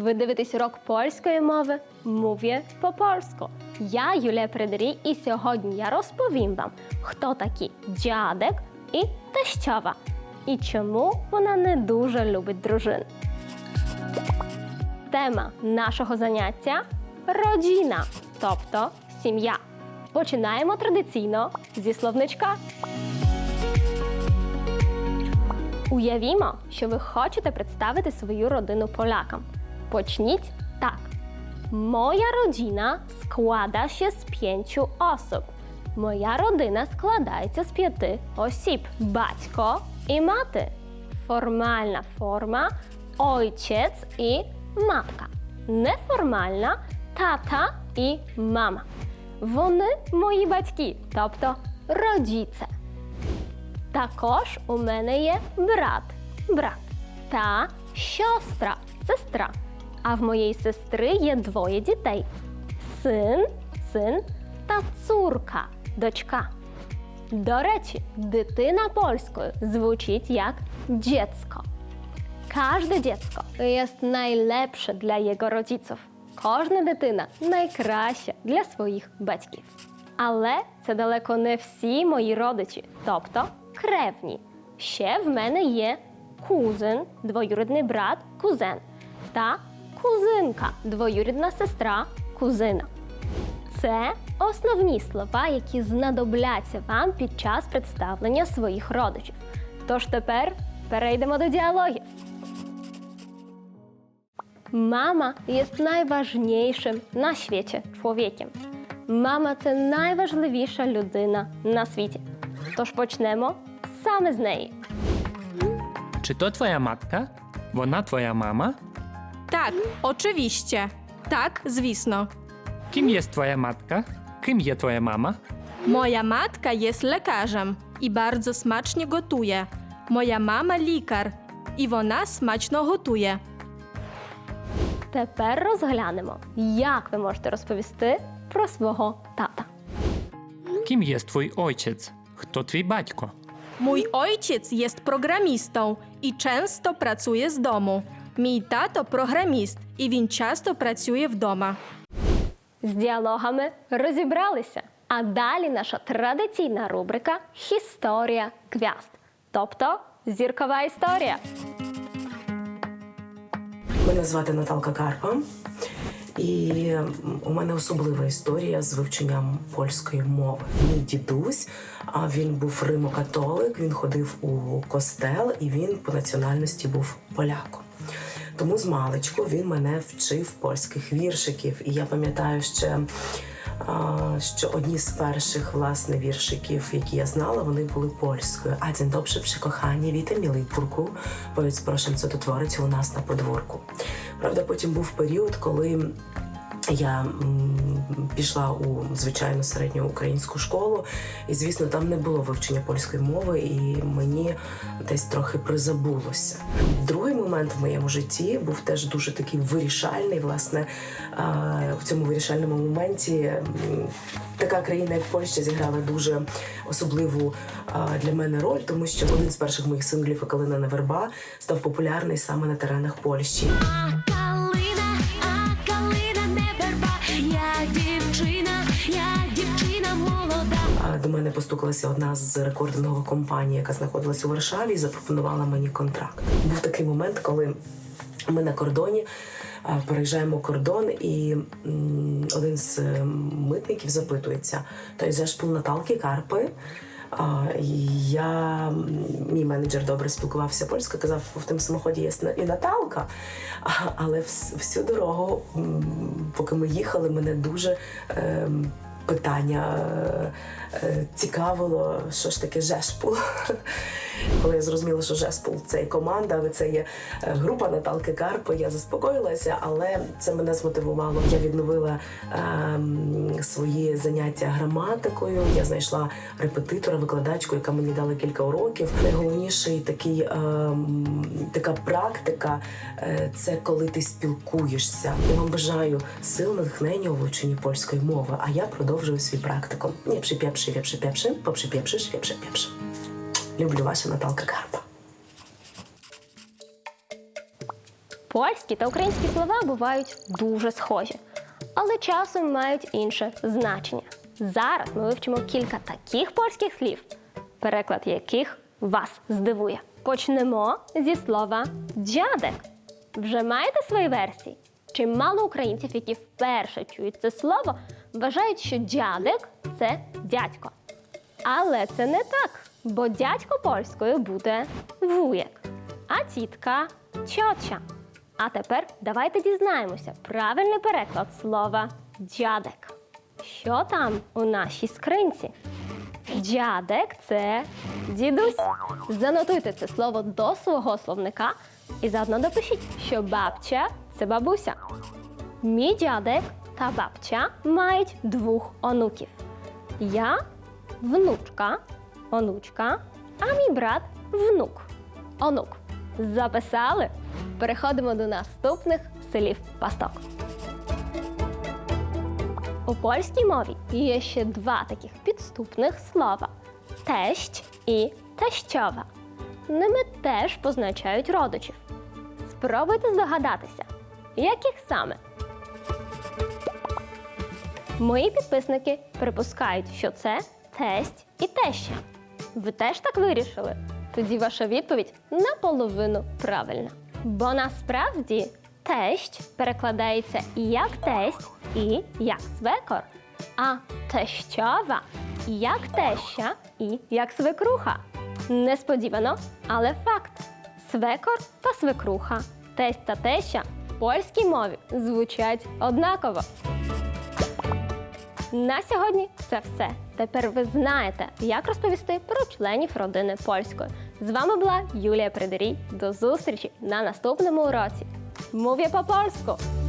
Ви дивитесь урок польської мови? Мові по польську. Я Юлія Придерій, і сьогодні я розповім вам, хто такі дядек і тещава, і чому вона не дуже любить дружин. Тема нашого заняття родина, тобто сім'я. Починаємо традиційно зі словничка. Уявімо, що ви хочете представити свою родину полякам. Почніть так. Моя rodzina składa się z pięciu osób. Моя родина складається з п'яти осіб: батько і мати. Формальна форма ojciec і матка. Неформальна тата і мама. Вони мої батьки, тобто родіце. Також у мене є брат, брат та сестра, сестра. А в моєї сестри є двоє дітей: син, син та цурка, дочка. До речі, дитина польською звучить як dziecko. Każde dziecko jest najlepsze dla jego rodziców. Кожна дитина найкраща для своїх батьків. Але це далеко не всі мої родичі, тобто кревні. Ще в мене є кузен, двоюрідний брат, кузен та кузинка, двоюрідна сестра, кузина. Це основні слова, які знадобляться вам під час представлення своїх родичів. Тож тепер перейдемо до діалогів. Mama jest najważniejszym na świecie człowiekiem. Мама це найважливіша людина на світі. Тож почнемо саме з неї. Czy to twoja matka? Wona twoja mama? Так, oczywiście. Tak, звісно. Kim jest twoja matka? Kim je twoja mama? Moja matka jest lekarzem i bardzo smacznie gotuje. Moja mama лікар, і вона смачно готує. Тепер розглянемо, як ви можете розповісти про свого тата. Kim jest twój ojciec? Kto twój baćko? Mój ojciec jest programistą i często pracuje z domu. Мій тато програміст, і він часто працює вдома. З діалогами розібралися. А далі наша традиційна рубрика Історія гвязд, тобто зіркова історія. Мене звати Наталка Карпа, і у мене особлива історія з вивченням польської мови. Мій дідусь, а він був римокатолик, він ходив у костел і він по національності був поляком. Тому з маличку він мене вчив польських віршиків. І я пам'ятаю ще, що одні з перших власне віршиків, які я знала, вони були польською. А дзень добре прикохання, віта мілий пурку. Поwiedz proszę, co to твориться у нас на подворку. Правда, потім був період, коли я пішла у звичайну середню українську школу, і звісно, там не було вивчення польської мови, і мені десь трохи призабулося. Другий момент в моєму житті був теж дуже такий вирішальний. Власне, в цьому вирішальному моменті така країна, як Польща, зіграла дуже особливу для мене роль, тому що один з перших моїх синглів «Калина Неверба» став популярний саме на теренах Польщі. До мене постукалася одна з рекордингових компаній, яка знаходилась у Варшаві, і запропонувала мені контракт. Був такий момент, коли ми на кордоні переїжджаємо кордон, і один з е, митників запитується: той зашпул Наталки Карпи. А, і я, мій менеджер добре спілкувався польською, казав, в тому самоході є і Наталка. Але всю дорогу, поки ми їхали, мене дуже ем, питання е, е, цікавило, що ж таке жешпул. Коли я зрозуміла, що жеспул це і команда, це є е, група Наталки Карпи, я заспокоїлася, але це мене змотивувало. Я відновила ем, свої заняття граматикою. Я знайшла репетитора, викладачку, яка мені дала кілька уроків. Найголовніший такий ем, така практика е, це коли ти спілкуєшся. Я вам бажаю сил натхнення у вивченні польської мови. А я продовжую свій практикум. Ні, пшипєпши, вєпшипєпши, попшипєпшиш, вєпшипєпши. Люблю ваша Наталка Карпа. Польські та українські слова бувають дуже схожі, але часом мають інше значення. Зараз ми вивчимо кілька таких польських слів, переклад яких вас здивує. Почнемо зі слова дядек. Вже маєте свої версії? Чимало українців, які вперше чують це слово, вважають, що дядек це дядько. Але це не так, бо дядько польською буде вуєк, а тітка чоча. А тепер давайте дізнаємося правильний переклад слова дядек. Що там у нашій скринці? Дядек це дідусь. Занотуйте це слово до свого словника і заодно допишіть, що бабця це бабуся. Мій дядек та бабця мають двох онуків. Я внучка, онучка, а мій брат внук. Онук. Записали? Переходимо до наступних слів пасток. У польській мові є ще два таких підступних слова тещ і тещова. Ними теж позначають родичів. Спробуйте здогадатися, яких саме. Мої підписники припускають, що це тесть і теща. Ви теж так вирішили? Тоді ваша відповідь наполовину правильна. Бо насправді тещ перекладається і як тесть, і як свекор, а тещова і як теща, і як свекруха. Несподівано, але факт: свекор та свекруха, тесть та теща в польській мові звучать однаково. На сьогодні це все. Тепер ви знаєте, як розповісти про членів родини польської. З вами була Юлія Придерій. До зустрічі на наступному уроці. Мов'я по польську!